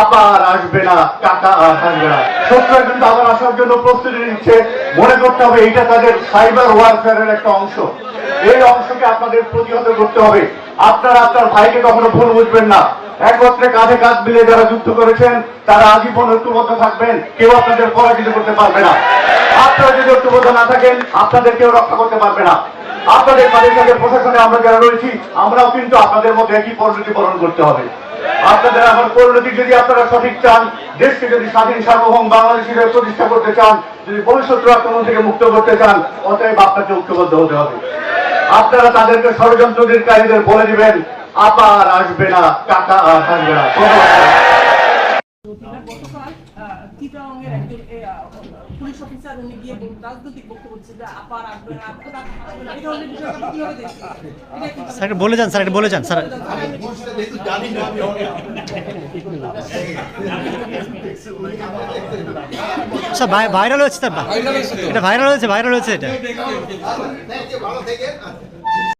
আবার আসবে না, টাকা আসবে কিন্তু আবার আসার জন্য প্রস্তুতি নিচ্ছে। মনে করতে হবে এটা তাদের সাইবার একটা অংশ। এই অংশকে আপনাদের প্রতিহত করতে হবে। আপনারা আপনার ভাইকে কখনো ভুল বুঝবেন না। একত্রে কাঁধে কাঁধ মিলে যারা যুদ্ধ করেছেন, তারা আজীবন ঐক্যবদ্ধ থাকবেন। কেউ আপনাদের পরাজিত করতে পারবে না। আপনারা যদি ঐক্যবদ্ধ না থাকেন, আপনাদের কেউ রক্ষা করতে পারবে না। আপনাদের সাথে প্রশাসনে আমরা যারা রয়েছি, আমরাও কিন্তু আপনাদের মধ্যে একই পরিণতি বরণ করতে হবে। আপনাদের আমার পরিণতি যদি আপনারা সঠিক চান, দেশকে যদি স্বাধীন, সার্বভৌম বাংলাদেশ হিসেবে প্রতিষ্ঠা করতে চান, যদি ভবিষ্যৎ আক্রমণ থেকে মুক্ত করতে চান, অতএব আপনাকে ঐক্যবদ্ধ হতে হবে। আপনারা তাদেরকে ষড়যন্ত্রকারীদের বলে দিবেন, আবার আসবে না, টাকা আর থাকবে না। আহ, চিটাগাংয়ের একজন পুলিশ অফিসার উনি গিয়ে বল- রাজনৈতিক বক্তব্য দিচ্ছে যে আপার আসবে না। এই ধরনের বিষয়টা কীভাবে দেখছেন? স্যার বলে যান স্যার একটু বলে যান স্যার স্যার ভাইরাল হচ্ছে স্যার এটা ভাইরাল হয়েছে ভাইরাল হয়েছে এটা